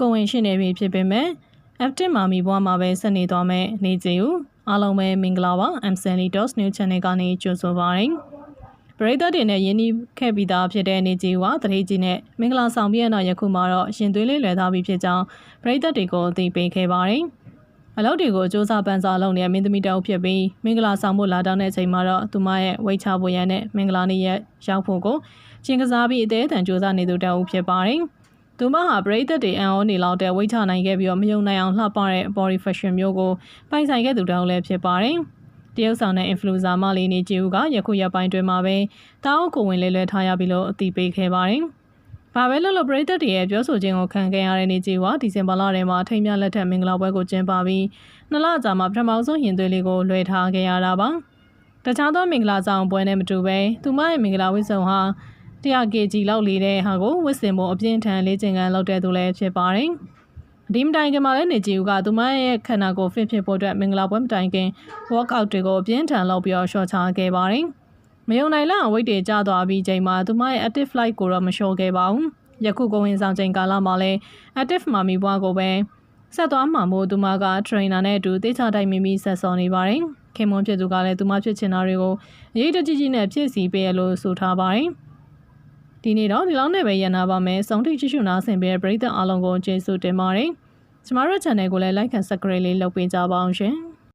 ကိုဝင်ရှိနေပြီဖြစ်ပေမဲ့ F1 မာမီဘွားမှာပဲဆက်နေသွားမယ်နေကြဦးအားလုံးပဲမင်္ဂလာပါ M Sandy Dos New Channel ကနေကြိုဆိုပါရစေပရိသတ်တွေနဲ့ယင်းနှီးခဲ့ပြီးသားဖြစ်တဲ့နေကြီးဝတရေကြီးနဲ့မင်္ဂလာဆောင်ပြည့်နောက်ယခုမှာတော့ရှင်သွေးလေးလွယ်သားပြီးဖြစ်ကြောင်းပရိသတ်တွေကိုအသိပေးခဲ့ပါတယ်အလုပ်တွေကိုစ조사ပန်းစားလုပ်နေတဲ့မင်းသမီးတအုပ်ဖြစ်ပြီးမင်္ဂလာဆောင်ဖို့လာတောင်းတဲ့အချိန်မှာတော့သူမရဲ့ဝိတ်ချဖို့ရန်နဲ့မင်္ဂလာနေ့ရက်ရောက်ဖို့ကိုချင်းကစားပြီးအသေးအတန်စ조사နေသူတအုပ်ဖြစ်ပါတယ်။ သူမဟာပရိသတ်တွေအံ့ဩနေလောက်တဲ့ဝိတ်ချနိုင်ခဲ့ပြီးတော့မယုံနိုင်အောင်လှပတဲ့ body fashion မျိုးကိုပိုင်ဆိုင်ခဲ့သူတအုပ်လည်းဖြစ်ပါတယ်။တရုတ်ဆောင်တဲ့ influencer မလေးနေကြည်ဦးကယခုရက်ပိုင်းတွင်မှာပဲတာအုပ်ကိုဝင်လဲလဲထားရပြီးလို့အသိပေးခဲ့ပါတယ်။ဘာပဲလို့လို့ပရိသတ်တွေရဲ့ပြောဆိုခြင်းကိုခံခဲ့ရတဲ့နေကြီးကဒီဇင်ဘာလထဲမှာထိမ်းမြလက်ထက်မင်္ဂလာပွဲကိုကျင်းပပြီးနှစ်လကြာမှာပထမဆုံးရင်သွေးလေးကိုလွှဲထားခဲ့ရတာပါ။တခြားသောမင်္ဂလာဆောင်ပွဲနဲ့မတူပဲသူမရဲ့မင်္ဂလာဝတ်စုံဟာ 100 kg လောက်လေးတဲ့ဟာကိုဝတ်ဆင်ဖို့အပြင်းထန်လေးကျင်ကန်လုပ်တဲ့သူလည်းဖြစ်ပါတယ်။ဒီမတိုင်ခင်မှာလည်းနေကြည်ဦးကသူမရဲ့ခန္ဓာကိုယ် fit ဖြစ်ဖို့အတွက်မင်္ဂလာပွဲမတိုင်ခင် workout တွေကိုအပြင်းထန်လုပ်ပြီးတော့ရှော့ချခဲ့ပါတယ်။မယုံနိုင်လောက်အဝိတ်တွေကျသွားပြီးချိန်မှာသူမရဲ့ active flight ကိုတော့မလျှော့ခဲ့ပါဘူး။ယခုကိုဝင်ဆောင်ချိန်ကာလမှာလည်း active မာမီဘွားကိုပဲဆက်သွားမှာမို့သူမက trainer နဲ့အတူတေချာတိုင်မိမိဆက်စော်နေပါတယ်။ခင်မွန်ဖြစ်သူကလည်းသူမဖြစ်ချင်တာတွေကိုအရေးတကြီးကြီးနဲ့ဖြည့်ဆည်းပေးရလို့ဆိုထားပါတယ်။ ဒီနေ့တော့ဒီလောက်နဲ့ပဲရန်နာပါမယ်။စုံထိချွချွနာဆင်ပေးတဲ့ပရိသတ်အားလုံးကိုကျေးဇူးတင်ပါတယ်။ကျမတို့ channel ကိုလည်း like and subscribe လေးလုပ်ပေးကြပါအောင်ရှင်။